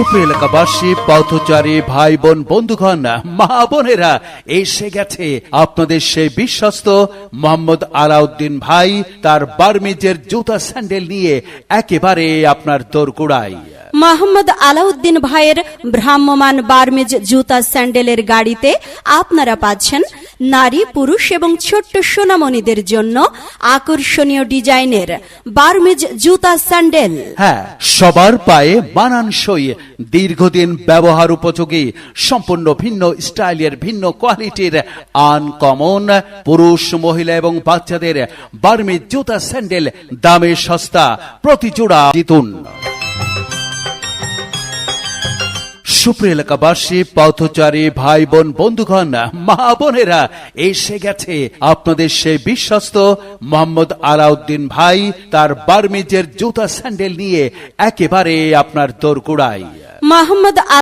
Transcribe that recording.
সুপ্রিয় এলাকাবাসী, পথচারী ভাই বোন বন্ধুগণ মা বোনেরা এসে গেছে আপনাদের সেই বিশ্বস্ত মোহাম্মদ আলাউদ্দিন ভাই, তার বার্মিজের জুতা স্যান্ডেল নিয়ে একেবারে আপনার দোরগোড়ায়। মোহাম্মদ আলাউদ্দিন ভাইয়ের ভ্রাম্যমান বার্মেজ জুতা স্যান্ডেলের গাড়িতে আপনারা পাচ্ছেন নারী, পুরুষ এবং ছোট্ট সোনামণিদের জন্য আকর্ষণীয় ডিজাইনের বার্মেজ জুতা স্যান্ডেল। হ্যাঁ সবার পায়ে মানানসই, দীর্ঘদিন ব্যবহার উপযোগী, সম্পূর্ণ ভিন্ন স্টাইলের, ভিন্ন কোয়ালিটির, আনকমন পুরুষ, মহিলা এবং বাচ্চাদের বার্মিজ জুতা স্যান্ডেল, দামে সস্তা প্রতি জোড়া জিতুন। সুপ্রিয় এলাকাবাসী, পথচারী ভাই বোন বন্ধুগণ মা বোনেরা এসে গেছে আপনাদের সেই বিশ্বস্ত মোহাম্মদ আলাউদ্দিন ভাই, তার বার্মিজের জুতা স্যান্ডেল নিয়ে একেবারে আপনার দোরগোড়ায়। মোহাম্মদ